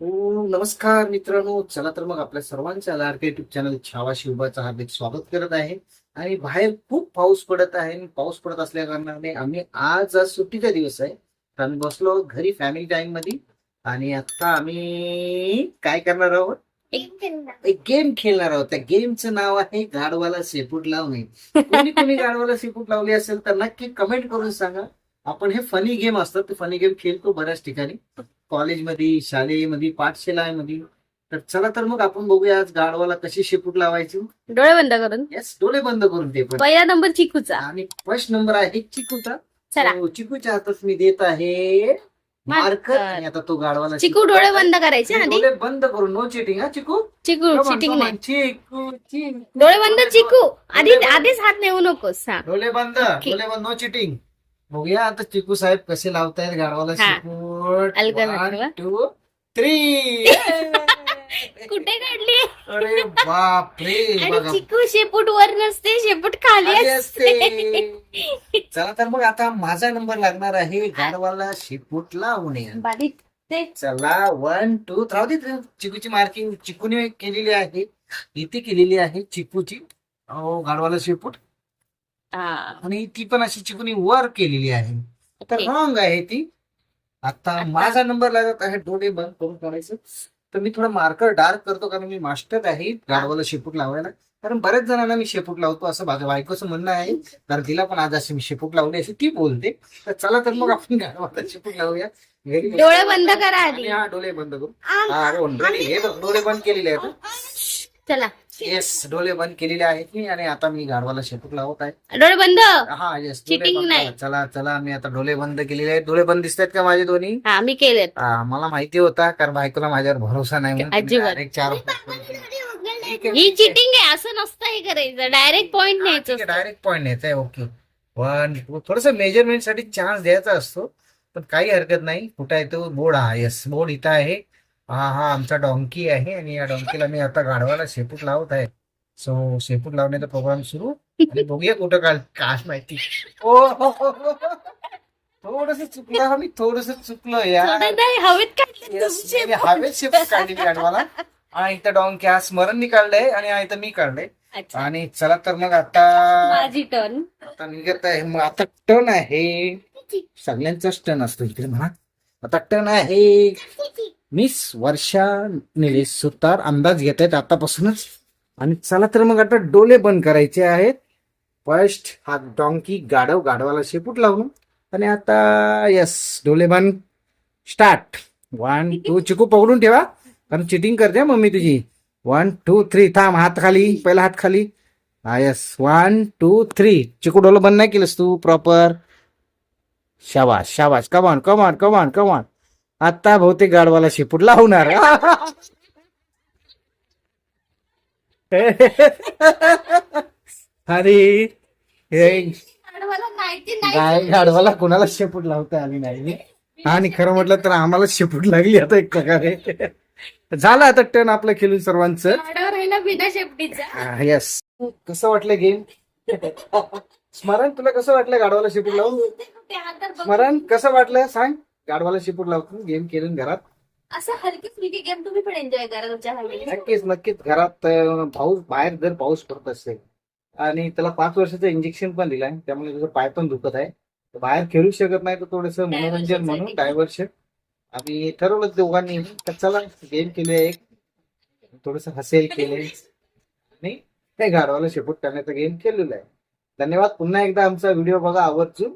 हो, नमस्कार मित्रांनो. चला तर मग आपल्या सर्वांच्या लाडके युट्यूब चॅनल छावा शिवबाचं हार्दिक स्वागत करत आहे. आणि बाहेर खूप पाऊस पडत आहे आणि पाऊस पडत असल्या कारणाने आम्ही आज आज सुट्टीचा दिवस आहे. तर आम्ही बसलो घरी फॅमिली टाइममध्ये आणि आता आम्ही काय करणार आहोत? एक गेम खेळणार. आहोत. त्या गेमचं नाव आहे गाडवाला शेपूट लावणे. कोणी कोणी गाडवाला शेपूट लावली असेल तर नक्की कमेंट करून सांगा. आपण हे फनी गेम असतात ते फनी गेम खेळतो बऱ्याच ठिकाणी. कॉलेजमध्ये शाळेमध्ये पाठशाळेमध्ये. तर चला तर मग आपण बघूया आज गाडवाला कशी शेपूट लावायची. डोळे बंद करून. येस डोळे बंद करून ते पण. पहिला नंबर चिकूचा. आणि फर्स्ट नंबर आहे चिकूचा. चला. चिकूच्या हातात मी देत आहे मार्कर. आणि आता तो गाडवाला चिकू डोळे बंद करायचे आधी. डोळे बंद करून नो चिटिंग हा चिकू? चिकू Come on, चिटिंग come नाही. चिकू चिकू. डोळे बंद चिकू. आधी. आधीच हात नेऊ नकोस. हा. डोळे बंद. डोळे बंद नो चिटिंग बघूया आता चिकू साहेब कसे लावतायत गाडवाला हा. शेपूट अलगद वन. टू थ्री कुठे काढली? अरे बाप रे आणि बघा. चिकू शेपूट वर नसते शेपूट खाली असते. असते. चला तर मग आता माझा नंबर लागणार आहे गाडवाला शेपूट लावणे. बारीक ते. चला वन टू राहू दे ते. चिकूची मार्किंग चिकूने केलेली आहे. इथे केलेली आहे चिकूची. अहो गाडवाला शेपूट. आणि ती पण अशी चिकूनी वर केलेली आहे. तर. रॉंग आहे ती. आता माझा नंबर लागत आहे डोळे बंद करून काढायचं तर मी थोडा मार्कर डार्क करतो कारण मी मास्टर आहे. गाडवाला शेपूट लावायला. कारण बऱ्याच जणांना मी शेपूट लावतो असं माझ्या बायकोचं म्हणणं आहे. कारण तिला पण आज अशी मी शेपूट लावली अशी ती बोलते. तर चला तर मग आपण गाडवाला शेपूट लावूया. डोळे बंद करा हा डोळे बंद करू. हा डोळे बंद केलेले आहेत. चला. येस डोळे बंद केलेले आहेत मी आणि आता मी गाडवाला शेपूट लावत आहे. डोळे बंद? हा येस Cheating नाही. चला चला मी आता डोळे बंद केलेले आहेत. डोळे बंद दिसत आहेत का माझे दोन्ही? हा मी केलेत. हा, मला माहिती होता कारण बायकोला माझ्यावर भरोसा नाही म्हणून तुम्ही अजिबात. direct चार ठीक आहे, ही ठीक आहे. चिटिंग आहे असं नसतं हे करायचं. डायरेक्ट पॉइंट न्यायचं असतं. डायरेक्ट पॉईंट न्यायचा आहे ओके टू थोडस मेजरमेंटसाठी चान्स द्यायचा असतो पण काही हरकत नाही. कुठं आहे तो? बोर्ड हा येस बोर्ड इथं आहे. हा हा आमचा डॉंकी आहे आणि या डॉंकीला मी आता गाढवाला शेपूट लावत आहे. सो शेपूट लावण्याचा प्रोग्राम सुरू आणि बघूया कुठं काल काय माहिती. ओ थोडस चुकलं मी थोडस चुकलो यार थोडं नाही, हवेत काढलं मी हवेत शेपूट काढलेली गाढवाला. आणि इथं डॉंकी हा स्मरण काढलंय आणि हा इथं मी काढलंय. अच्छा. आणि चला तर मग आता माझी टर्न आता निघत आहे. मग आता टर्न आहे. सगळ्यांचाच टर्न असतो इकडे म्हणा. आता टर्न आहे. मिस वर्षा निलेश सुतार अंदाज घेत आहेत आतापासूनच. आणि चला तर मग आता डोले बंद करायचे आहेत. फर्स्ट हा डॉंकी गाढव गाढवाला शेपूट लावून आणि आता यस डोले बंद. स्टार्ट. वन टू चिकू पकडून ठेवा. कारण चिटिंग करते मग मम्मी तुझी. वन टू थ्री थांब हात खाली. पहिला हात खाली. हा यस वन टू थ्री चिकू डोलं बंद नाही केलंस तू प्रॉपर शाबाश शाबाश कमान कमान कमान कमान आता बहुतेक गाडवाला शेपूट लावणार. अरे हे गाडवाला कोणाला शेपूट लावता आली नाही. आणि खरं म्हटलं तर आम्हाला शेपूट लागली आता एक प्रकारे. झालं आता टर्न आपलं खेळून सर्वांचं. येस कसं वाटलं गेम स्मरण तुला कसं वाटलं गाडवाला शेपूट लावून. स्मरण कसं वाटलं? सांग. गाडवाला शेपूट लावून गेम केलं घरात. असं हलकी फुलकी गेम तुम्ही पण एन्जॉय करा तुमच्या फॅमिली नक्कीच नक्कीच. घरात अं, पाऊस बाहेर जर पाऊस पडत असेल आणि त्याला पाच वर्षाचं इंजेक्शन पण दिलंय त्यामुळे तुझं पाय पण दुखत आहे. तर बाहेर खेळू शकत नाही तर थोडस मनोरंजन म्हणून साठी. डायव्हर्शन आम्ही ठरवलं दोघांनी तर चला गेम केले एक. थोडस हसेल केले आणि ते गाडवाला शेपूट करण्याचा गेम केलेला आहे. धन्यवाद. पुन्हा एकदा आमचा व्हिडिओ बघा आवर्जून.